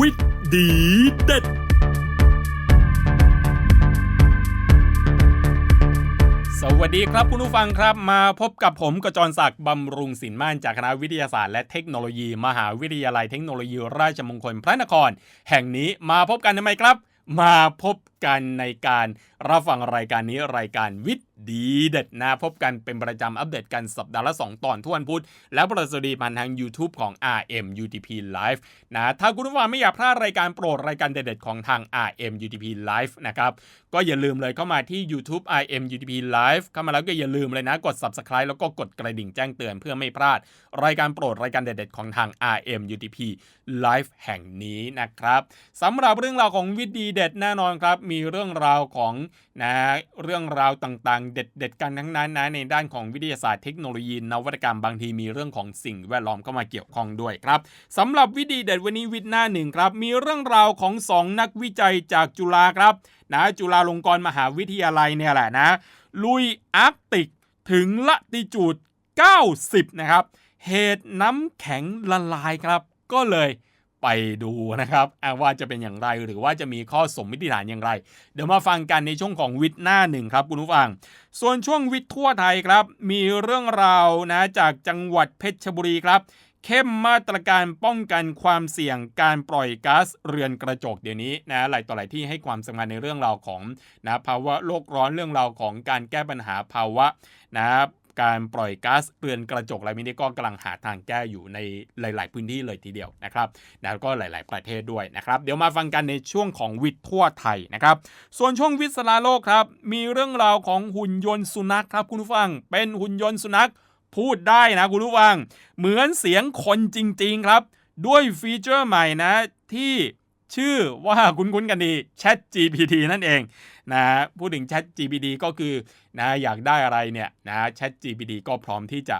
วิทย์ดีเด็ด สวัสดีครับคุณผู้ฟังครับ มาพบกับผมกจรศักดิ์บำรุงสินม่านจากคณะวิทยาศาสตร์และเทคโนโลยี มหาวิทยาลัยเทคโนโลยีราชมงคลพระนคร แห่งนี้มาพบกันทำไมครับ มาพบ กันในการรับฟังรายการนี้รายการวิทย์ดีเด็ดนะ พบกันเป็นประจำอัปเดตกันสัปดาห์ละ 2 ตอนทุกวันพุธและประสดีผ่านทาง YouTube ของ RM UTP Live นะถ้าคุณผู้ฟังไม่อยากพลาดรายการโปรดรายการเด็ดๆของทาง RM UTP Live นะครับก็อย่าลืมเลยเข้ามาที่ YouTube RM UTP Live เข้ามาแล้วก็อย่าลืมเลยนะกด Subscribe แล้วก็กดกระดิ่งแจ้งเตือนเพื่อไม่พลาด รายการโปรดรายการเด็ดๆของทาง RM UTP Live แห่งนี้นะครับสำหรับเรื่องราวของวิดีเด็ดแน่นอนครับมีเรื่องราวของนะเรื่องราวต่างๆ เด็ดๆกันทั้งนั้นนะในด้านของวิทยาศาสตร์เทคโนโลยีนวัตกรรมบางทีมีเรื่องของสิ่งแวดล้อมเข้ามาเกี่ยวข้องด้วยครับสำหรับวิดีเด็ดวันนี้วิดหน้าหนึ่งครับ มีเรื่องราวของ 2 นักวิจัยจากจุฬาครับนะจุฬาลงกรณ์มหาวิทยาลัยเนี่ยแหละนะลุยอาร์กติกถึงละติจูด 90 นะครับ เหตุน้ำแข็งละลายครับ ก็เลย ไปดูนะครับว่าจะเป็นอย่างไรหรือว่าจะมีข้อสมมติฐานอย่างไร เดี๋ยวมาฟังกันในช่วงของวิทย์หน้าหนึ่งครับคุณผู้ฟัง ส่วนช่วงวิทย์ทั่วไทยครับ มีเรื่องราวนะจากจังหวัดเพชรบุรีครับ เข้มมาตรการป้องกันความเสี่ยงการปล่อยก๊าซเรือนกระจกเดี๋ยวนี้นะหลายต่อหลายที่ให้ความสำคัญในเรื่องราวของนะภาวะโลกร้อนเรื่องราวของการแก้ปัญหาภาวะนะ การปล่อยก๊าซเรือนกระจกอะไรนี้ก็กำลังหาทางแก้อยู่ในหลาย ๆ พื้นที่เลยทีเดียวนะครับแล้วก็หลาย ๆ ประเทศด้วยนะครับ เดี๋ยวมาฟังกันในช่วงของวิทย์ทั่วไทยนะครับ ส่วนช่วงวิทย์สลาโลกครับ มีเรื่องราวของหุ่นยนต์สุนัขครับคุณผู้ฟัง เป็นหุ่นยนต์สุนัขพูดได้นะคุณผู้ฟัง เหมือนเสียงคนจริง ๆ ครับ ด้วยฟีเจอร์ใหม่นะที่ ชื่อว่าคุ้นๆกันดี Chat GPT นั่นเองนะพูดถึง Chat GPT ก็คือนะอยากได้อะไรเนี่ยนะ Chat GPT ก็พร้อมที่จะ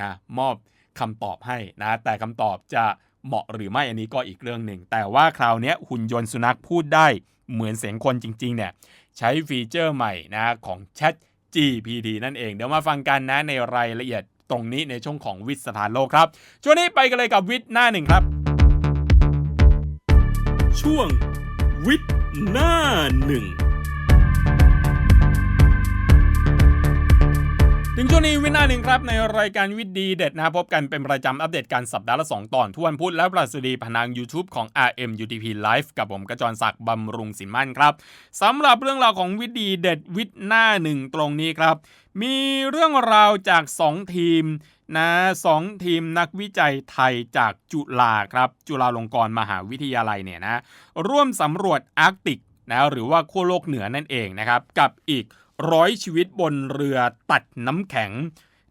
นะมอบคำตอบให้นะแต่คำตอบจะเหมาะหรือไม่อันนี้ก็อีกเรื่องหนึ่ง แต่ว่าคราวนี้หุ่นยนต์สุนัขพูดได้เหมือนเสียงคนจริงๆเนี่ยใช้ฟีเจอร์ใหม่นะของ Chat GPT นั่นเอง เดี๋ยวมาฟังกันนะในรายละเอียดตรงนี้ในช่วงของวิทย์สถานโลกครับ ช่วงนี้ไปกันเลยกับวิทย์หน้าหนึ่งครับ ช่วงวิทย์หน้าหนึ่งถึงช่วงนี้วินาหนึ่งครับ ในรายการวิทย์ดีเด็ดนะพบกันเป็นประจำอัปเดตการสัปดาห์ละ 2 ตอนทุกวันพุธและประสดีผ่านทาง YouTube ของ RM UTP Live กับผมกระจรศักดิ์บำรุงสินมั่นครับสำหรับเรื่องราวของวิทย์ดีเด็ดวิทย์หน้าหนึ่งตรงนี้ครับ มีเรื่องราวจาก 2 ทีม นะสองทีมนักวิจัยไทยจากจุฬาครับ จุฬาลงกรณ์มหาวิทยาลัยเนี่ยนะร่วมสำรวจอาร์กติกนะหรือว่าขั้วโลกเหนือนั่นเองนะครับ กับอีกร้อยชีวิตบนเรือตัดน้ำแข็ง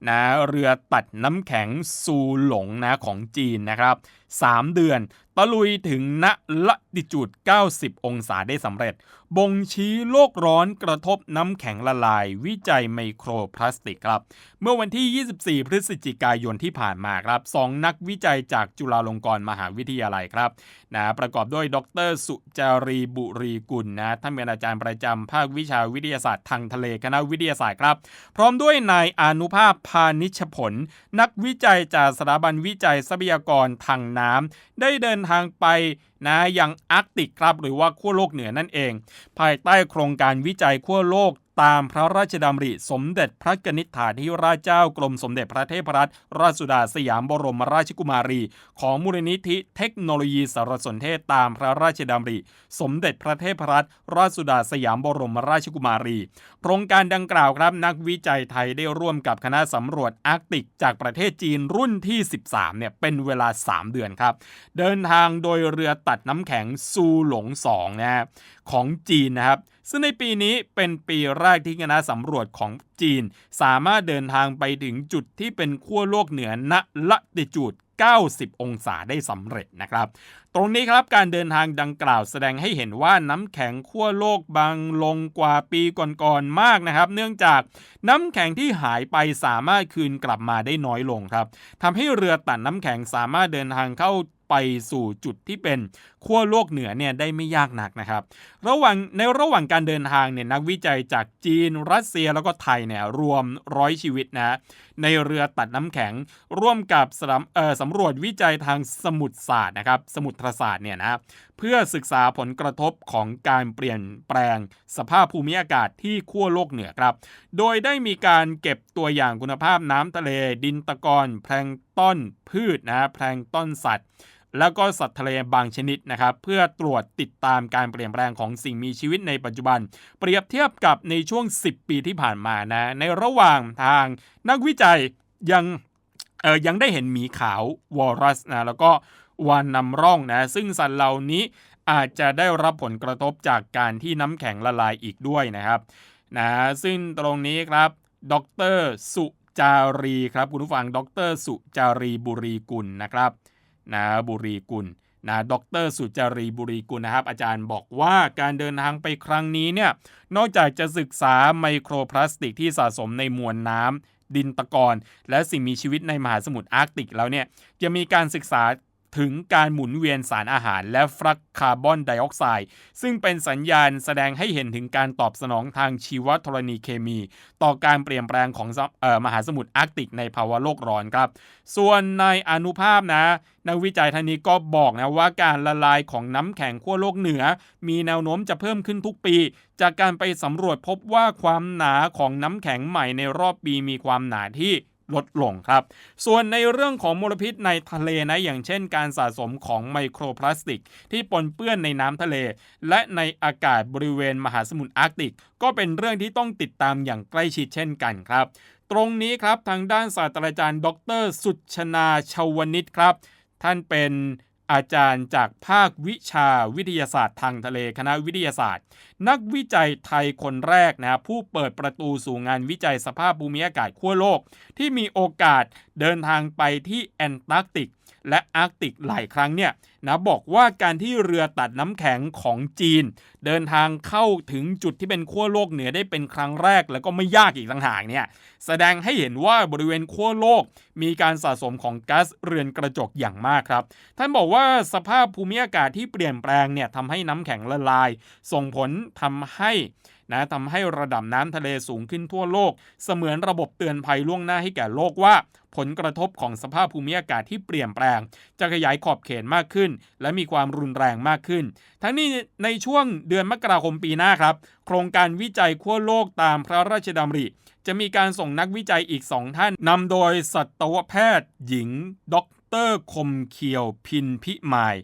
นะเรือตัดน้ำแข็งซูหลงนะของจีนนะครับ 3 เดือน ตะลุยถึงณละติจูด 90 องศาได้สำเร็จ บ่งชี้โลกร้อนกระทบน้ำแข็งละลาย วิจัยไมโครพลาสติกครับ เมื่อวันที่ 24 พฤศจิกายนที่ผ่านมาครับสองนักวิจัยจากจุฬาลงกรณ์มหาวิทยาลัยครับนะประกอบด้วยดร สุจารีบุรีกุลนะท่านเป็นอาจารย์ประจำภาควิชาวิทยาศาสตร์ทางทะเลคณะวิทยาศาสตร์ครับ พร้อมด้วยนายอนุภาพพานิชผล นักวิจัยจากสถาบันวิจัยทรัพยากรทางน้ำได้เดินทางไปนะยังอาร์กติกครับหรือว่าขั้วโลกเหนือนั่นเอง ภายใต้โครงการวิจัยขั้วโลก ตามพระราชดำริสมเด็จพระกนิษฐาธิราชเจ้ากรมสมเด็จพระเทพรัตนราชสุดาสยามบรมราชกุมารี ของมูลนิธิเทคโนโลยีสารสนเทศตามพระราชดำริ สมเด็จพระเทพรัตนราชสุดาสยามบรมราชกุมารี โครงการดังกล่าวครับนักวิจัยไทยได้ร่วมกับคณะสำรวจอาร์กติก จากประเทศจีนรุ่นที่ 13เนี่ยเป็นเวลา 3 เดือนครับเดินทางโดยเรือตัดน้ำแข็งซูหลง2นะของจีนนะครับ ซึ่งในปีนี้เป็นปีแรกที่คณะสำรวจของจีน สามารถเดินทางไปถึงจุดที่เป็นขั้วโลกเหนือณละติจูด90 องศาได้สำเร็จนะครับ ตรงนี้ครับการเดินทางดังกล่าวแสดงให้เห็นว่าน้ำแข็งขั้วโลกบางลงกว่าปีก่อนๆมากนะครับ เนื่องจากน้ำแข็งที่หายไปสามารถคืนกลับมาได้น้อยลงครับทำให้เรือตัดน้ำแข็งสามารถเดินทางเข้า ไปสู่จุดที่เป็นขั้วโลกเหนือเนี่ยได้ไม่ยากนักนะครับ ระหว่างในระหว่างการเดินทางเนี่ยนักวิจัยจากจีน รัสเซียแล้วก็ไทยเนี่ยรวมร้อยชีวิตนะในเรือตัดน้ำแข็ง ร่วมกับสำสำรวจวิจัยทางสมุทรศาสตร์นะครับสมุทรศาสตร์เนี่ยนะเพื่อศึกษาผลกระทบของการเปลี่ยนแปลงสภาพภูมิอากาศที่ขั้วโลกเหนือครับ โดยได้มีการเก็บตัวอย่างคุณภาพน้ำทะเล ดินตะกอนแพลงต้นพืชนะแพลงต้นสัตว์ แล้วก็สัตว์ทะเลบางชนิดนะครับเพื่อตรวจติดตามการเปลี่ยนแปลงของสิ่งมีชีวิตในปัจจุบัน เปรียบเทียบกับในช่วง 10 ปีที่ผ่านมานะในระหว่างทางนักวิจัยยังเออยังได้เห็นหมีขาววอรัสนะแล้วก็วานนำร่องนะซึ่งสัตว์เหล่านี้อาจจะได้รับผลกระทบจากการที่น้ำแข็งละลายอีกด้วยนะครับนะซึ่งตรงนี้ครับดรสุจารีครับคุณผู้ฟังดรสุจารีบุรีกุลนะครับ นะบุรีกุลนะดรสุจรีบุรีกุลนะครับ อาจารย์บอกว่าการเดินทางไปครั้งนี้เนี่ยนอกจากจะศึกษาไมโครพลาสติกที่สะสมในมวลน้ำดินตะกอนและสิ่งมีชีวิตในมหาสมุทรอาร์กติกแล้วเนี่ยจะมีการศึกษา ถึงการหมุนเวียนสารอาหาร และฟรักคาร์บอนไดออกไซด์ซึ่งเป็นสัญญาณแสดงให้เห็นถึงการตอบสนองทางชีวธรณีเคมี ต่อการเปลี่ยนแปลงของออมหาสมุทรอาร์กติกในภาวะโลกร้อนครับ ส่วนในอนุภาพนะนักวิจัยท่านนี้ก็บอกนะว่าการละลายของน้ำแข็งขั้วโลกเหนือ มีแนวโน้มจะเพิ่มขึ้นทุกปี จากการไปสำรวจพบว่าความหนาของน้ำแข็งใหม่ในรอบปีมีความหนาที่ ลดลงครับ ส่วนในเรื่องของมลพิษในทะเลนะ อย่างเช่นการสะสมของไมโครพลาสติก ที่ปนเปื้อนในน้ำทะเล และในอากาศบริเวณมหาสมุทรอาร์กติก ก็เป็นเรื่องที่ต้องติดตามอย่างใกล้ชิดเช่นกันครับ ตรงนี้ครับทางด้านศาสตราจารย์ ดร สุชนาชาวนิตครับ ท่านเป็น อาจารย์จากภาควิชาวิทยาศาสตร์ทางทะเลคณะวิทยาศาสตร์ นักวิจัยไทยคนแรกนะผู้เปิดประตูสู่งานวิจัยสภาพภูมิอากาศขั้วโลก ที่มีโอกาสเดินทางไปที่แอนตาร์กติก และอาร์กติกหลายครั้งเนี่ยนะบอกว่าการที่เรือตัดน้ำแข็งของจีน เดินทางเข้าถึงจุดที่เป็นขั้วโลกเหนือได้เป็นครั้งแรก แล้วก็ไม่ยากอีกต่างหากเนี่ยแสดงให้เห็นว่าบริเวณขั้วโลก มีการสะสมของก๊าซเรือนกระจกอย่างมากครับ ท่านบอกว่าสภาพภูมิอากาศที่เปลี่ยนแปลงเนี่ยทำให้น้ำแข็งละลาย ส่งผลทำให้ นะทำให้ระดับน้ำทะเลสูงขึ้นทั่วโลก เสมือนระบบเตือนภัยล่วงหน้าให้แก่โลกว่า ผลกระทบของสภาพภูมิอากาศที่เปลี่ยนแปลง จะขยายขอบเขตมากขึ้น และมีความรุนแรงมากขึ้น ทั้งนี้ในช่วงเดือนมกราคมปีหน้าครับ โครงการวิจัยขั้วโลกตามพระราชดำริจะมีการส่งนักวิจัยอีกสองท่านนำโดยสัตวแพทย์ หญิงดรคมเคียวพินพิมาย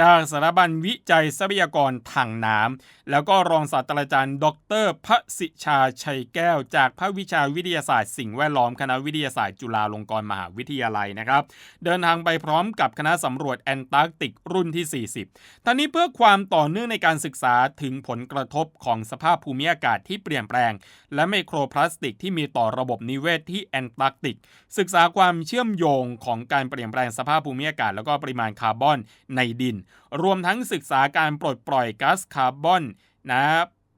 จากสถาบันวิจัยทรัพยากรทางน้ำแล้วก็รองศาสตราจารย์ ดรพระสิชาชัยแก้ว จากภาควิชาวิทยาศาสตร์สิ่งแวดล้อมคณะวิทยาศาสตร์จุฬาลงกรณ์มหาวิทยาลัยนะครับ เดินทางไปพร้อมกับคณะสำรวจแอนตาร์กติกรุ่นที่ 40ท่านี้เพื่อความต่อเนื่องในการศึกษาถึงผลกระทบของสภาพภูมิอากาศที่เปลี่ยนแปลง และไมโครพลาสติกที่มีต่อระบบนิเวศที่แอนตาร์กติก ศึกษาความเชื่อมโยงของการเปลี่ยนแปลงสภาพภูมิอากาศ แล้วก็ปริมาณคาร์บอนในดินรวมทั้งศึกษาการปลดปล่อยก๊าซคาร์บอนนะ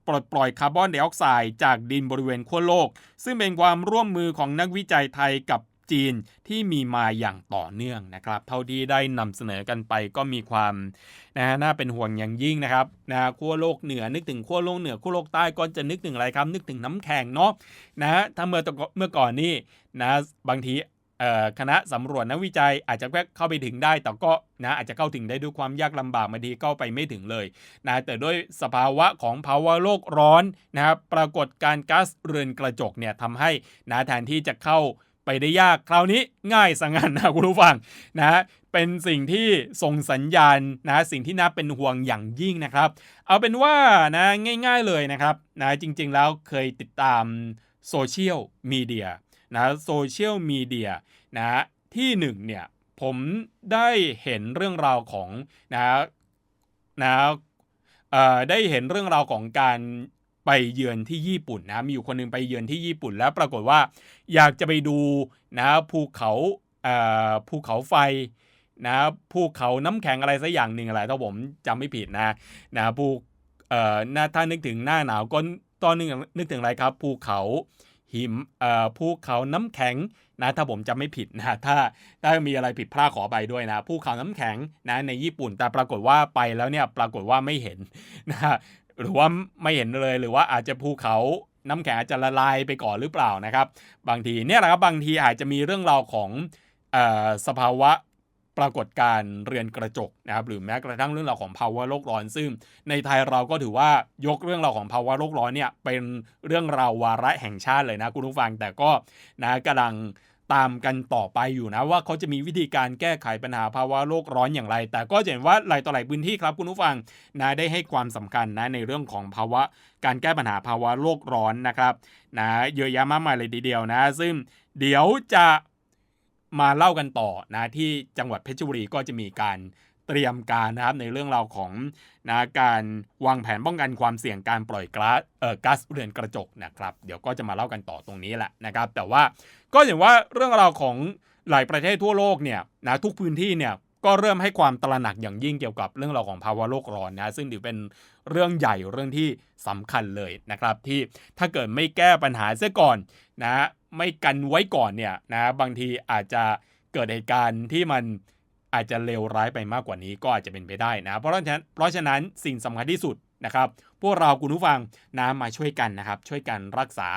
ปลดปล่อยคาร์บอนไดออกไซด์จากดินบริเวณขั้วโลก ซึ่งเป็นความร่วมมือของนักวิจัยไทยกับจีนที่มีมาอย่างต่อเนื่องนะครับ เท่าที่ได้นำเสนอกันไปก็มีความนะน่าเป็นห่วงอย่างยิ่งนะครับนะขั้วโลกเหนือนึกถึงขั้วโลกเหนือขั้วโลกใต้ก็จะนึกถึงอะไรครับ นึกถึงน้ำแข็งเนาะนะถ้าเมื่อเมื่อก่อนนี่นะบางที คณะสำรวจนักวิจัยอาจจะเข้าไปถึงได้ แต่ก็นะอาจจะเข้าถึงได้ด้วยความยากลำบากบางทีก็ไปไม่ถึงเลยนะแต่ด้วยสภาวะของภาวะโลกร้อนนะครับปรากฏการก๊าซเรือนกระจกเนี่ยทำให้นะแทนที่จะเข้าไปได้ยากคราวนี้ง่ายสังหันนะคุณผู้ฟังนะเป็นสิ่งที่ส่งสัญญาณนะสิ่งที่น่าเป็นห่วงอย่างยิ่งนะครับ เอาเป็นว่านะง่าย ๆเลยนะครับนะจริงๆแล้วเคยติดตามโซเชียลมีเดีย นะโซเชียลมีเดียนะที่หนึ่งเนี่ยผมได้เห็นเรื่องราวของนะนะได้เห็นเรื่องราวของการไปเยือนที่ญี่ปุ่นนะมีอยู่คนนึงไปเยือนที่ญี่ปุ่นแล้วปรากฏว่าอยากจะไปดูนะภูเขาภูเขาไฟนะภูเขาน้ำแข็งอะไรสักอย่างหนึ่งอะไรถ้าผมจำไม่ผิดนะนะภูเอ่อถ้านึกถึงหน้าหนาวก็ตอนนึงนึกถึงอะไรครับภูเขา หิมเอ่อภูเขาน้ำแข็งนะถ้าผมจำไม่ผิดนะถ้าถ้ามีอะไรผิดพลาดขอไปด้วยนะภูเขาน้ำแข็งนะในญี่ปุ่น แต่ปรากฏว่าไปแล้วเนี่ยปรากฏว่าไม่เห็นนะหรือว่าไม่เห็นเลยหรือว่าอาจจะภูเขาน้ำแข็งอาจจะละลายไปก่อนหรือเปล่านะครับ บางทีเนี่ยแหละครับบางทีอาจจะมีเรื่องราวของอสภาวะ ปรากฏการเรือนกระจกนะครับหรือแม้กระทั่งเรื่องราวของภาวะโลกร้อน ซึ่งในไทยเราก็ถือว่ายกเรื่องราวของภาวะโลกร้อนเนี่ยเป็นเรื่องราววาระแห่งชาติเลยนะคุณผู้ฟังแต่ก็นะกำลังตามกันต่อไปอยู่นะว่าเขาจะมีวิธีการแก้ไขปัญหาภาวะโลกร้อนอย่างไร แต่ก็จะเห็นว่าหลายต่อหลายพื้นที่ครับคุณผู้ฟังนะได้ให้ความสำคัญนะในเรื่องของภาวะการแก้ปัญหาภาวะโลกร้อนนะครับนะเยอะแยะมากมายเลยทีเดียวนะ ซึ่งเดี๋ยวจะ มาเล่ากันต่อนะที่จังหวัดเพชรบุรีก็จะมีการเตรียมการนะครับในเรื่องราวของนะการวางแผนป้องกันความเสี่ยงการปล่อยก๊าซเอ่อก๊าซเรือนกระจกนะครับ เดี๋ยวก็จะมาเล่ากันต่อตรงนี้แหละนะครับ แต่ว่าก็เห็นว่าเรื่องราวของหลายประเทศทั่วโลกเนี่ยนะทุกพื้นที่เนี่ยก็เริ่มให้ความตระหนักอย่างยิ่งเกี่ยวกับเรื่องราวของภาวะโลกร้อนนะซึ่งถือเป็นเรื่องใหญ่เรื่องที่สำคัญเลยนะครับ ที่ถ้าเกิดไม่แก้ปัญหาเสียก่อนนะ ไม่กันไว้ก่อนเนี่ยนะบางทีอาจจะเกิดเหตุการณ์ที่มันอาจจะเลวร้ายไปมากกว่านี้ก็อาจจะเป็นไปได้นะ เพราะฉะนั้นเพราะฉะนั้นสิ่งสำคัญที่สุดนะครับ พวกเราคุณผู้ฟังนะมาช่วยกันนะครับ ช่วยกันรักษา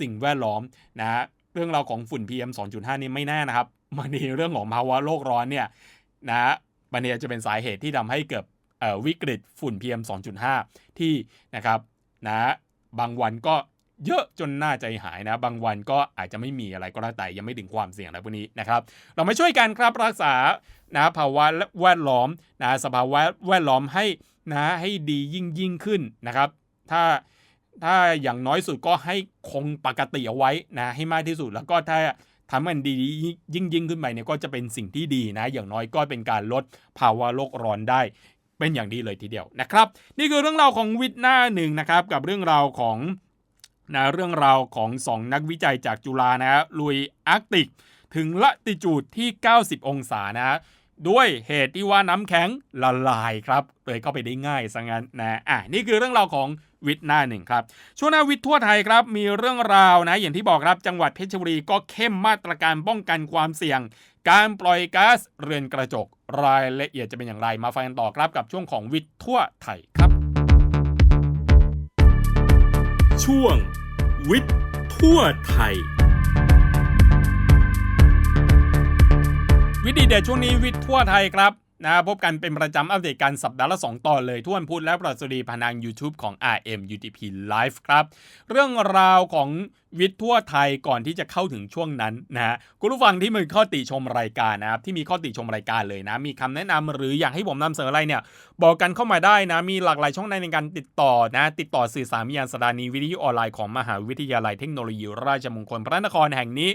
สิ่งแวดล้อมนะเรื่องราวของฝุ่น PM 2.5 นี่ไม่แน่นะครับมันมีเรื่องของภาวะโลกร้อนเนี่ยนะมันเนี่ยจะเป็นสาเหตุที่ทำให้เกิดวิกฤตฝุ่น PM 2.5 ที่นะครับนะบางวันก็ เยอะจนน่าใจหายนะ บางวันก็อาจจะไม่มีอะไรก็แล้วแต่ยังไม่ถึงความเสี่ยงอะไรพวกนี้นะครับ เรามาช่วยกันครับรักษานะภาวะแวดล้อมนะสภาวะแวดล้อมให้นะให้ดียิ่งยิ่งขึ้นนะครับ ถ้าถ้าอย่างน้อยสุดก็ให้คงปกติเอาไว้นะให้มากที่สุดแล้วก็ถ้าทำมันดียิ่งยิ่งขึ้นไปเนี่ยก็จะเป็นสิ่งที่ดีนะ อย่างน้อยก็เป็นการลดภาวะโลกร้อนได้เป็นอย่างดีเลยทีเดียวนะครับ นี่คือเรื่องราวของวิทย์หน้าหนึ่งนะครับ กับเรื่องราวของ นะเรื่องราวของ 2 นักวิจัยจากจุฬานะฮะลุยอาร์กติก ถึงละติจูดที่ 90 องศานะฮะด้วยเหตุที่ว่าน้ำแข็งละลายครับเลยเข้าไปได้ง่ายซะงั้นนะอะนี่คือเรื่องราวของวิทย์หน้าหนึ่งครับช่วงหน้าวิทย์ทั่วไทยครับมีเรื่องราวนะอย่างที่บอกครับจังหวัดเพชรบุรีก็เข้มมาตรการป้องกันความเสี่ยง การปล่อยก๊าซเรือนกระจกรายละเอียดจะเป็นอย่างไรมาฟังกันต่อครับกับช่วงของวิทย์ทั่วไทยครับ ช่วง วิทย์ทั่วไทย วิธีเด็ดช่วงนี้วิทย์ทั่วไทยครับนะพบกันเป็นประจำอัปเดตการสัปดาห์ละ 2 ตอนเลยทุกวันพุธและประสดีผ่านทาง YouTube ของ RM UTP Live ครับ เรื่องราวของ วิทย์ทั่วไทยก่อนที่จะเข้าถึงช่วงนั้นนะฮะคุณผู้ฟังที่มีข้อติชมรายการนะครับที่มีข้อติชมรายการเลยนะ มีคำแนะนำหรืออยากให้ผมนำเสนออะไรเนี่ย บอกกันเข้ามาได้นะ มีหลากหลายช่องทางในการติดต่อนะ ติดต่อสื่อสารมียานสถานีวิทยุออนไลน์ของมหาวิทยาลัยเทคโนโลยีราชมงคลพระนครแห่งนี้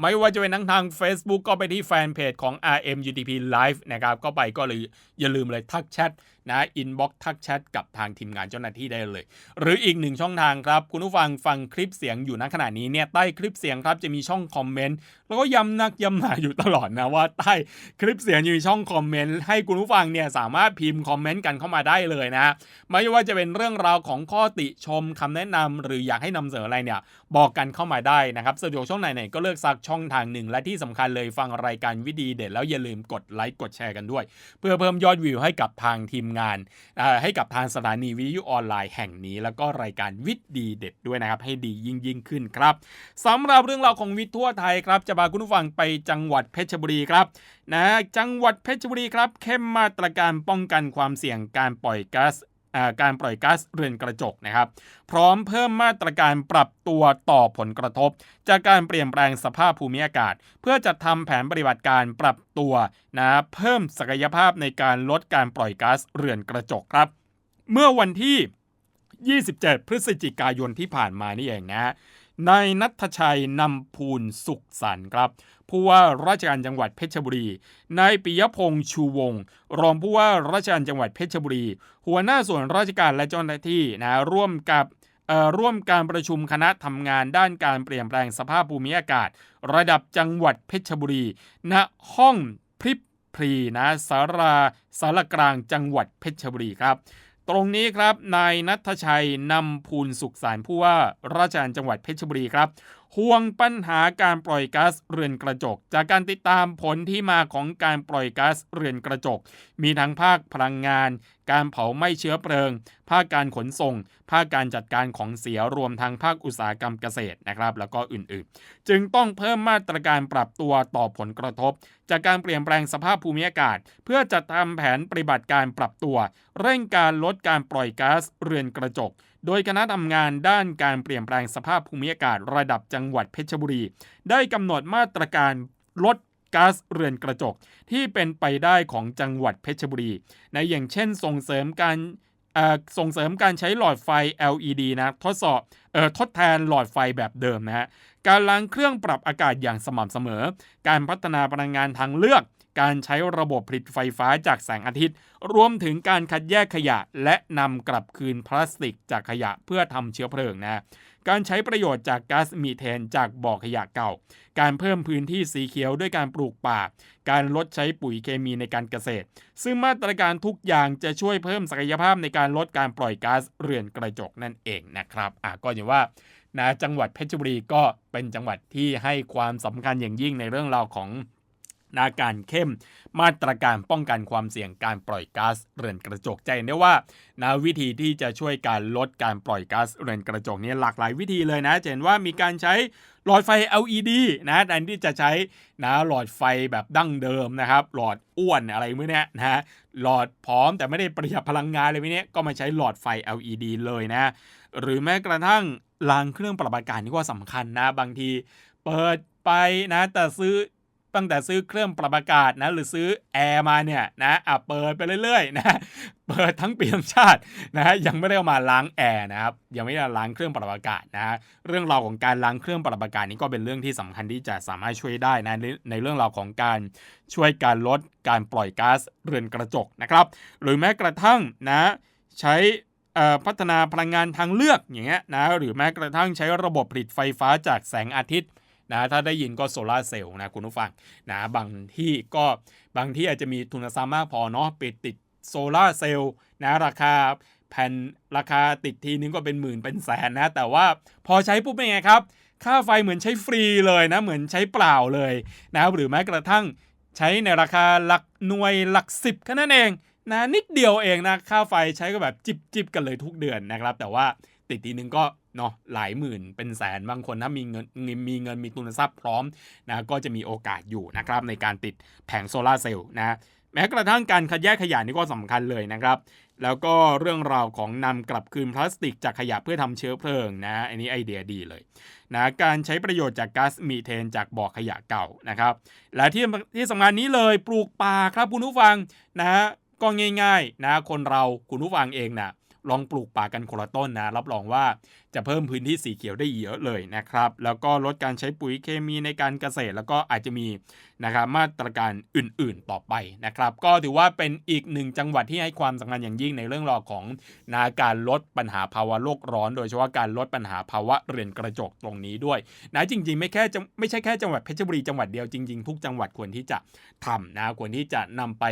ไม่ว่าจะเป็นทั้งทาง Facebook ก็ไปที่แฟนเพจของ RM UTP Live นะครับก็ไปก็เลยอย่าลืมเลยทักแชท นะอินบ็อกทักแชทกับทางทีมงานเจ้าหน้าที่ได้เลย หรืออีกหนึ่งช่องทางครับ คุณผู้ฟังฟังคลิปเสียงอยู่ณขณะนี้เนี่ยใต้คลิปเสียงครับจะมีช่องคอมเมนต์แล้วก็ย้ำนักย้ำหนาอยู่ตลอดนะว่าใต้คลิปเสียงอยู่ช่องคอมเมนต์ให้คุณผู้ฟังเนี่ยสามารถพิมพ์คอมเมนต์กันเข้ามาได้เลยนะ ไม่ว่าจะเป็นเรื่องราวของข้อติชมคำแนะนำหรืออยากให้นำเสนออะไรเนี่ย บอกกันเข้ามาได้นะครับสะดวกช่องไหนๆก็เลือกซักช่องทางหนึ่ง และที่สำคัญเลยฟังรายการวิดีเด็ดแล้วอย่าลืมกดไลค์กดแชร์กันด้วย เพื่อเพิ่มยอดวิวให้กับทางทีมงานให้กับทางสถานีวิทยุออนไลน์แห่งนี้ แล้วก็รายการวิดีเด็ดด้วยนะครับ ให้ดียิ่งยิ่งขึ้นครับสำหรับเรื่องราวของวิทย์ทั่วไทยครับ จะพาคุณผู้ฟังไปจังหวัดเพชรบุรีครับนะจังหวัดเพชรบุรีครับเข้มมาตรการป้องกันความเสี่ยงการปล่อยก๊าซ การปล่อยก๊าซเรือนกระจกนะครับ พร้อมเพิ่มมาตรการปรับตัวต่อผลกระทบ จากการเปลี่ยนแปลงสภาพภูมิอากาศ เพื่อจัดทำแผนปฏิบัติการปรับตัวนะเพิ่มศักยภาพในการลดการปล่อยก๊าซเรือนกระจกครับ เมื่อวันที่ 27 พฤศจิกายนที่ผ่านมานี่เองนะนายนัทชัยนำพูนสุขสันครับ ผู้ว่าราชการจังหวัดเพชรบุรี นายปิยพงษ์ชูวงศ์รองผู้ว่าราชการจังหวัดเพชรบุรี หัวหน้าส่วนราชการและเจ้าหน้าที่นะร่วมกับร่วมการประชุมคณะทำงานด้านการเปลี่ยนแปลงสภาพภูมิอากาศ ระดับจังหวัดเพชรบุรี ณห้องพริบพรีนะสาราสารกลางจังหวัดเพชรบุรีครับ ตรงนี้ครับนายนัทชัยนำภูลสุขสารผู้ว่าราชการจังหวัดเพชรบุรีครับ ห่วงปัญหาการปล่อยก๊าซเรือนกระจก จากการติดตามผลที่มาของการปล่อยก๊าซเรือนกระจก มีทั้งภาคพลังงานการเผาไหม้เชื้อเพลิง ภาคการขนส่ง ภาคการจัดการของเสียรวมทั้งภาคอุตสาหกรรมเกษตรนะครับแล้วก็อื่นๆ จึงต้องเพิ่มมาตรการปรับตัวต่อผลกระทบ จากการเปลี่ยนแปลงสภาพภูมิอากาศ เพื่อจัดทำแผนปฏิบัติการปรับตัว เร่งการลดการปล่อยก๊าซเรือนกระจก โดยคณะทำงานด้านการเปลี่ยนแปลงสภาพภูมิอากาศระดับจังหวัดเพชรบุรี ได้กำหนดมาตรการลด ก๊าซเรือนกระจกที่เป็นไปได้ของจังหวัดเพชรบุรีนะอย่างเช่นส่งเสริมการส่งเสริมการใช้หลอดไฟ LED นะทดสอบเอ่อทดแทนหลอดไฟแบบเดิมนะฮะการล้างเครื่องปรับอากาศอย่างสม่ำเสมอ การพัฒนาพลังงานทางเลือก การใช้ระบบผลิตไฟฟ้าจากแสงอาทิตย์ รวมถึงการคัดแยกขยะและนำกลับคืนพลาสติกจากขยะเพื่อทำเชื้อเพลิงนะ การใช้ประโยชน์จากก๊าซมีเทนจากบ่อขยะเก่า การเพิ่มพื้นที่สีเขียวด้วยการปลูกป่า การลดใช้ปุ๋ยเคมีในการเกษตร ซึ่งมาตรการทุกอย่างจะช่วยเพิ่มศักยภาพในการลดการปล่อยก๊าซเรือนกระจกนั่นเองนะครับอะก็อย่างว่านะจังหวัดเพชรบุรีก็เป็นจังหวัดที่ให้ความสำคัญอย่างยิ่งในเรื่องราวของ นาการเข้ม มาตรการป้องกันความเสี่ยงการปล่อยก๊าซเรือนกระจกใจเห็นได้ว่านะวิธีที่จะช่วยการลดการปล่อยก๊าซเรือนกระจกนี้หลากหลายวิธีเลยนะจะเห็นว่ามีการใช้หลอดไฟ LED นะแทนที่จะใช้นะหลอดไฟแบบดั้งเดิมนะครับหลอดอ้วนอะไรพวกเนี้ยนะหลอดพร้อมแต่ไม่ได้ประหยัดพลังงานเลยพวกเนี้ยก็มาใช้หลอดไฟ LED เลยนะ หรือแม้กระทั่งรางเครื่องปรับอากาศนี่ก็สำคัญนะ บางทีเปิดไปนะแต่ซื้อ ตั้งแต่ซื้อเครื่องปรับอากาศนะหรือซื้อแอร์มาเนี่ยนะอะเปิดไปเรื่อยๆนะเปิดทั้งปีทั้งชาตินะฮะยังไม่ได้เอามาล้างแอร์นะครับยังไม่ได้ล้างเครื่องปรับอากาศนะฮะเรื่องราวของการล้างเครื่องปรับอากาศนี้ก็เป็นเรื่องที่สำคัญที่จะสามารถช่วยได้นะในในเรื่องราวของการช่วยการลดการปล่อยก๊าซเรือนกระจกนะครับ หรือแม้กระทั่งนะใช้พัฒนาพลังงานทางเลือกอย่างเงี้ยนะหรือแม้กระทั่งใช้ระบบผลิตไฟฟ้าจากแสงอาทิตย์ นะถ้าได้ยินก็โซลาเซลล์นะคุณผู้ฟังนะบางที่ก็บางที่อาจจะมีทุนทรัพย์มากพอเนาะไปติดโซลาเซลล์นะราคาแผ่นราคาติดทีนึงก็เป็นหมื่นเป็นแสนนะ แต่ว่าพอใช้ปุ๊บเป็นไงครับ ค่าไฟเหมือนใช้ฟรีเลยนะ เหมือนใช้เปล่าเลยนะหรือแม้กระทั่งใช้ในราคาหลักหน่วยหลักสิบแค่นั้นเองนะนิดเดียวเองนะค่าไฟใช้ก็แบบจิบจิบกันเลยทุกเดือนนะครับ แต่ว่าติดทีนึงก็ เนาะหลายหมื่นเป็นแสนบางคนถ้ามีเงินมีเงินมีทุนทรัพย์พร้อมนะก็จะมีโอกาสอยู่นะครับในการติดแผงโซลาเซลล์นะแม้กระทั่งการคัดแยกขยะนี่ก็สำคัญเลยนะครับ แล้วก็เรื่องราวของนำกลับคืนพลาสติกจากขยะเพื่อทำเชื้อเพลิงนะ อันนี้ไอเดียดีเลยนะการใช้ประโยชน์จากก๊าซมีเทนจากบ่อขยะเก่านะครับ และที่ที่สำคัญนี้เลยปลูกป่าครับคุณผู้ฟังนะก็ง่ายๆนะคนเราคุณผู้ฟังเองนะลองปลูกป่ากันคนละต้นนะ รับรองว่า จะเพิ่มพื้นที่สีเขียวได้เยอะเลยนะครับ แล้วก็ลดการใช้ปุ๋ยเคมีในการเกษตร แล้วก็อาจจะมีนะครับมาตรการอื่นๆต่อไปนะครับ ก็ถือว่าเป็นอีกหนึ่งจังหวัดที่ให้ความสำคัญอย่างยิ่งในเรื่องราวของนาการลดปัญหาภาวะโลกร้อน โดยเฉพาะการลดปัญหาภาวะเรือนกระจกตรงนี้ด้วยนะจริง ๆ ไม่แค่ไม่ใช่แค่จังหวัดเพชรบุรีจังหวัดเดียวจริงๆทุกจังหวัดควรที่จะทำนะควรที่จะนำไป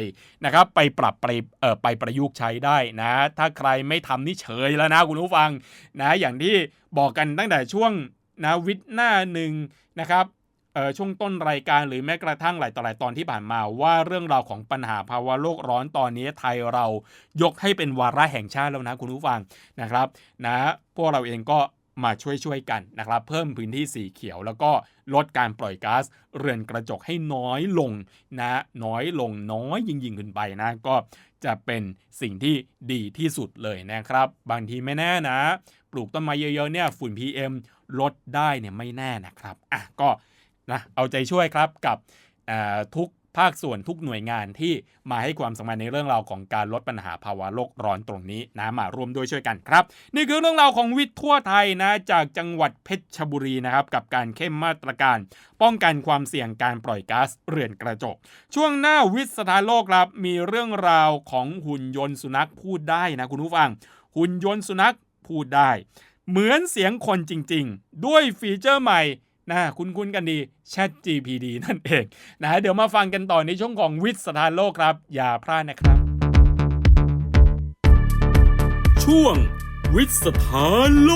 นะครับไปปรับไปเอ่อไปประยุกต์ใช้ได้นะ ถ้าใครไม่ทำนี่เฉยแล้วนะคุณผู้ฟังนะอย่างที่บอกกันตั้งแต่ช่วงนะวิทย์หน้าหนึ่งนะครับเออช่วงต้นรายการหรือแม้กระทั่งหลายต่อหลายตอนที่ผ่านมาว่าเรื่องราวของปัญหาภาวะโลกร้อนตอนนี้ไทยเรายกให้เป็นวาระแห่งชาติแล้วนะคุณผู้ฟังนะครับนะพวกเราเองก็มาช่วยช่วยกันนะครับ เพิ่มพื้นที่สีเขียว แล้วก็ลดการปล่อยก๊าซเรือนกระจกให้น้อยลงนะน้อยลงน้อยยิ่งยิ่งขึ้นไปนะก็จะเป็นสิ่งที่ดีที่สุดเลยนะครับ บางทีไม่แน่นะ ปลูกต้นไม้เยอะๆเนี่ยฝุ่น PM ลดได้เนี่ยไม่แน่นะครับอะก็นะเอาใจช่วยครับกับทุกภาคส่วนทุกหน่วยงานที่มาให้ความสำคัญในเรื่องราวของการลดปัญหาภาวะโลกร้อนตรงนี้นะมาร่วมด้วยช่วยกันครับ นี่คือเรื่องราวของวิทย์ทั่วไทยนะจากจังหวัดเพชรบุรีนะครับกับการเข้มมาตรการ ป้องกันความเสี่ยงการปล่อยก๊าซเรือนกระจก ช่วงหน้าวิทย์สถานโลกครับมีเรื่องราวของหุ่นยนต์สุนัขพูดได้นะคุณผู้ฟัง หุ่นยนต์สุนัข พูดได้ เหมือนเสียงคนจริง ๆ ด้วยฟีเจอร์ใหม่นะคุ้นๆกันดี Chat GPD นั่นเองนะเดี๋ยวมาฟังกันต่อในช่วงของวิทย์สถานโลกครับ อย่าพลาดนะครับ ช่วงวิทย์สถานโล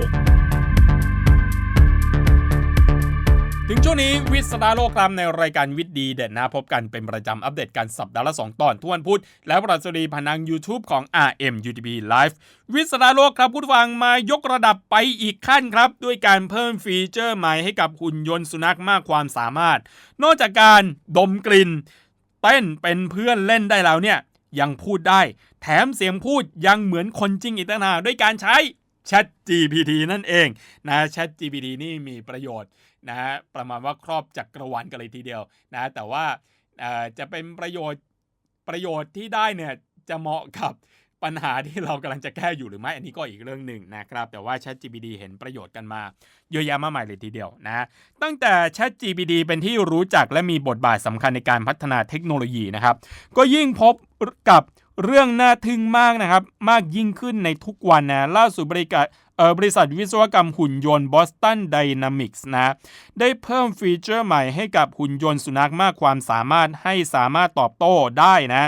กึงช่วงนี้วิสตาโลกรับในรายการวิทย์ดีเด่นนะพบกันเป็นประจำอัปเดตกันสัปดาห์ละ 2 ตอนทุกวันพุธและประสดีพนัง YouTube ของ RM UTB Live วิสตาโลกครับผู้ฟังมายกระดับไปอีกขั้นครับ ด้วยการเพิ่มฟีเจอร์ใหม่ให้กับหุ่นยนต์สุนัขมากความสามารถ นอกจากการดมกลิ่นเต้นเป็นเพื่อนเล่นได้แล้วเนี่ยยังพูดได้ แถมเสียงพูดยังเหมือนคนจริงอีกต่างหากด้วยการใช้ Chat GPT นั่นเองนะ Chat GPT นี่มีประโยชน์ นะฮะประมาณว่าครอบจักรวาลกันเลยทีเดียวนะแต่ว่าจะเป็นประโยชน์ประโยชน์ที่ได้เนี่ยจะเหมาะกับปัญหาที่เรากำลังจะแก้อยู่หรือไม่ อันนี้ก็อีกเรื่องหนึ่งนะครับ แต่ว่า Chat GPT เห็นประโยชน์กันมาเยอะแยะมากมายเลยทีเดียวนะ ตั้งแต่ Chat GPT เป็นที่รู้จักและมีบทบาทสำคัญในการพัฒนาเทคโนโลยีนะครับ ก็ยิ่งพบกับเรื่องน่าทึ่งมากนะครับ มากยิ่งขึ้นในทุกวันนะ ล่าสุดบริการ บริษัทวิศวกรรมหุ่นยนต์ Boston Dynamics นะได้เพิ่มฟีเจอร์ใหม่ให้กับหุ่นยนต์สุนัขมากความสามารถให้สามารถตอบโต้ได้นะ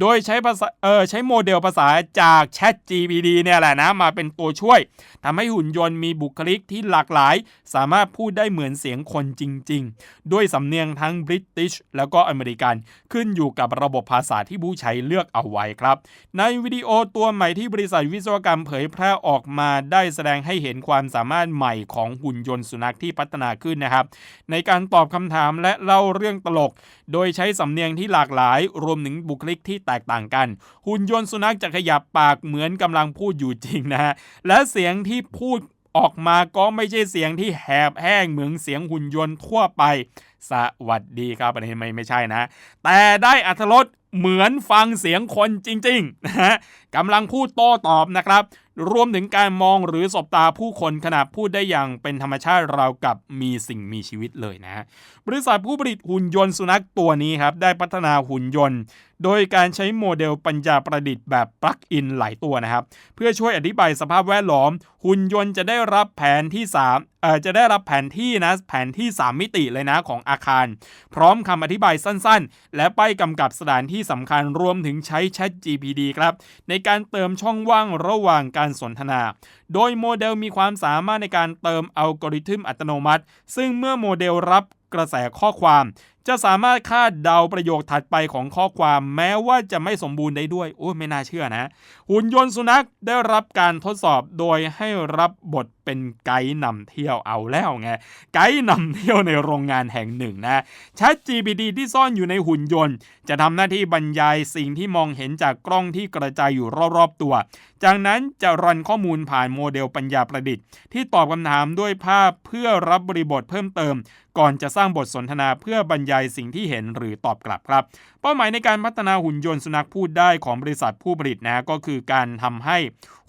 โดยใช้ภาษาเออใช้โมเดลภาษาจาก Chat GPT เนี่ยแหละนะมาเป็นตัวช่วยทำให้หุ่นยนต์มีบุคลิกที่หลากหลาย สามารถพูดได้เหมือนเสียงคนจริง ๆ ด้วยสำเนียงทั้งบริติชแล้วก็อเมริกัน ขึ้นอยู่กับระบบภาษาที่ผู้ใช้เลือกเอาไว้ครับ ในวิดีโอตัวใหม่ที่บริษัทวิศวกรรมเผยแพร่ออกมาได้แสดงให้เห็นความสามารถใหม่ของหุ่นยนต์สุนัขที่พัฒนาขึ้นนะครับ ในการตอบคำถามและเล่าเรื่องตลก โดยใช้สำเนียงที่หลากหลาย รวมถึงบุคลิกที่แตกต่างกัน หุ่นยนต์สุนัขจะขยับปากเหมือนกำลังพูดอยู่จริงนะฮะและเสียงที่พูดออกมาก็ไม่ใช่เสียงที่แหบแห้งเหมือนเสียงหุ่นยนต์ทั่วไป สวัสดีครับอันนี้ไม่ไม่ใช่นะ แต่ได้อัธรสเหมือนฟังเสียงคนจริงๆนะฮะกำลังพูดโต้ตอบนะครับ รวมถึงการมองหรือสบตาผู้คนขณะพูดได้อย่างเป็นธรรมชาติราวกับมีสิ่งมีชีวิตเลยนะบริษัทผู้ผลิตหุ่นยนต์สุนัขตัวนี้ครับได้พัฒนาหุ่นยนต์ โดยการใช้โมเดลปัญญาประดิษฐ์แบบปลั๊กอินหลายตัวนะครับ เพื่อช่วยอธิบายสภาพแวดล้อม หุ่นยนต์จะได้รับแผนที่3เอ่อจะได้รับแผนที่นะแผนที่ 3 มิติเลยนะของอาคาร พร้อมคำอธิบายสั้นๆ และป้ายกำกับสถานที่สำคัญรวมถึงใช้ Chat GPT ครับ ในการเติมช่องว่างระหว่างการสนทนา โดยโมเดลมีความสามารถในการเติมอัลกอริทึมอัตโนมัติ ซึ่งเมื่อโมเดลรับกระแสข้อความ จะสามารถคาดเดาประโยคถัดไปของข้อความแม้ว่าจะไม่สมบูรณ์ได้ด้วย โอ้ไม่น่าเชื่อนะ หุ่นยนต์สุนัขได้รับการทดสอบโดยให้รับบทเป็นไกด์นำเที่ยวเอาแล้วไงไกด์นำเที่ยวในโรงงานแห่งหนึ่งนะ Chat GPT ที่ซ่อนอยู่ในหุ่นยนต์ จะทำหน้าที่บรรยายสิ่งที่มองเห็นจากกล้องที่กระจายอยู่รอบๆตัวจากนั้นจะรันข้อมูลผ่านโมเดลปัญญาประดิษฐ์ ที่ตอบคำถามด้วยภาพเพื่อรับบริบทเพิ่มเติม ก่อนจะสร้างบทสนทนาเพื่อบรรยายสิ่งที่เห็นหรือตอบกลับครับ เป้าหมายในการพัฒนาหุ่นยนต์สุนัขพูดได้ของบริษัทผู้ผลิตนะก็คือการทำให้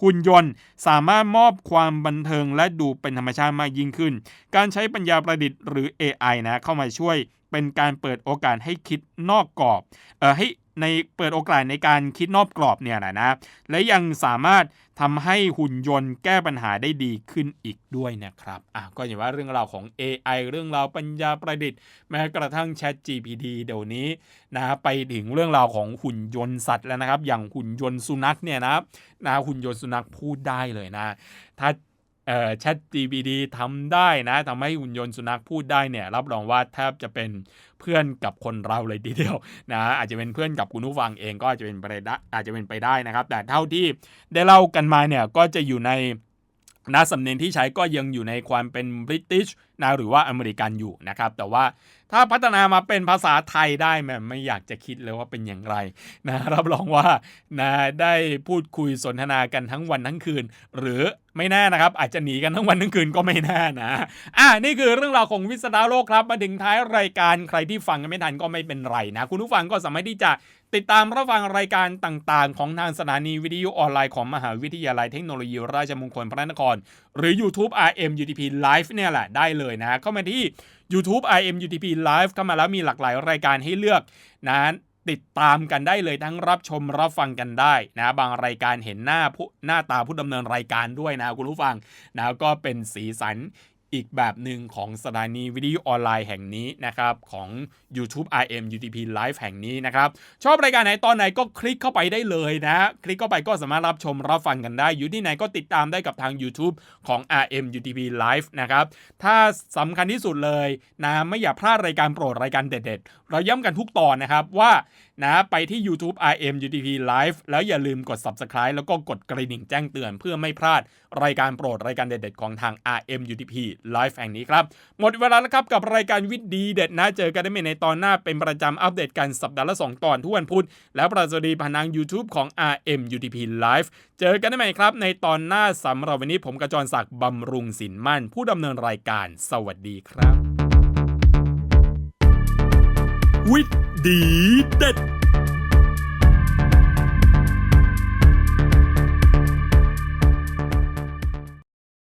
หุ่นยนต์สามารถมอบความบันเทิงและดูเป็นธรรมชาติมากยิ่งขึ้น การใช้ปัญญาประดิษฐ์หรือ AI นะเข้ามาช่วยเป็นการเปิดโอกาสให้คิดนอกกรอบ เออให้ ในเปิดโอกาสในการคิดนอกกรอบเนี่ยนะนะและยังสามารถทำให้หุ่นยนต์แก้ปัญหาได้ดีขึ้นอีกด้วยนะครับอะก็อย่างว่าเรื่องราวของ AI เรื่องราวปัญญาประดิษฐ์ แม้กระทั่ง Chat GPT เดี๋ยวนี้นะไปถึงเรื่องราวของหุ่นยนต์สัตว์แล้วนะครับ อย่างหุ่นยนต์สุนัขเนี่ยนะครับนะหุ่นยนต์สุนัขพูดได้เลยนะ ถ้าเอ่อ Chat GPT ทำได้นะทำให้หุ่นยนต์สุนัขพูดได้เนี่ยรับรองว่าแทบจะเป็น เพื่อนกับคนเราเลยทีเดียวนะอาจจะเป็นเพื่อนกับคุณผู้ฟังเองก็อาจจะเป็นไปได้อาจจะเป็นไปได้นะครับ แต่เท่าที่ได้เล่ากันมาเนี่ยก็จะอยู่ใน นะสำเนียงที่ใช้ก็ยังอยู่ในความเป็นบริติชนะหรือว่าอเมริกันอยู่นะครับแต่ว่าถ้าพัฒนามาเป็นภาษาไทยได้แม่ไม่อยากจะคิดเลยว่าเป็นอย่างไรนะรับรองว่านะได้พูดคุยสนทนากันทั้งวันทั้งคืน หรือไม่แน่นะครับ อาจจะหนีกันทั้งวันทั้งคืนก็ไม่แน่นะอะนี่คือเรื่องราวของวิสดาโลกครับมาถึงท้ายรายการใครที่ฟังกันไม่ทันก็ไม่เป็นไรนะ คุณผู้ฟังก็สามารถที่จะ ติดตามรับฟังรายการต่างๆ ของทางสถานีวิทยุออนไลน์ของมหาวิทยาลัยเทคโนโลยีราชมงคลพระนคร หรือ YouTube RM UTP Live เนี่ยแหละได้เลยนะ เข้ามาที่ YouTube RM UTP Live เข้ามาแล้วมีหลากหลายรายการให้เลือกนะติดตามกันได้เลยทั้งรับชมรับฟังกันได้นะบางรายการเห็นหน้าผู้หน้าตาผู้ดำเนินรายการด้วยนะคุณผู้ฟังนะก็เป็นสีสัน อีกแบบหนึ่งของสถานีวิทยุออนไลน์แห่งนี้นะครับ ของ YouTube RM UTP Live แห่งนี้นะครับ ชอบรายการไหนตอนไหนก็คลิกเข้าไปได้เลยนะ คลิกเข้าไปก็สามารถรับชมรับฟังกันได้ อยู่ที่ไหนก็ติดตามได้กับทาง YouTube ของ RM UTP Live นะครับ ถ้าสำคัญที่สุดเลยนะไม่อยากพลาดรายการโปรดรายการเด็ด ๆ เราย้ำกันทุกตอนนะครับว่านะไปที่ YouTube RM UTP Live แล้วอย่าลืมกด Subscribe แล้วก็กดกระดิ่งแจ้งเตือน เพื่อไม่พลาดรายการโปรดรายการเด็ด ๆ ของทาง RM UTP Live แห่งนี้ครับ หมดเวลาแล้วครับกับรายการวิทย์ดีเด็ดนะ เจอกันได้ใหม่ในตอนหน้าเป็นประจำอัปเดตกันสัปดาห์ละ 2 ตอนทุกวันพุธแล้วประสดีผ่านทาง YouTube ของ RM UTP Live เจอกันได้ใหม่ครับ ในตอนหน้าสำหรับวันนี้ผมกระจรศักดิ์บำรุงสินมั่น ผู้ดำเนินรายการ สวัสดีครับ วิทย์ดีเด็ด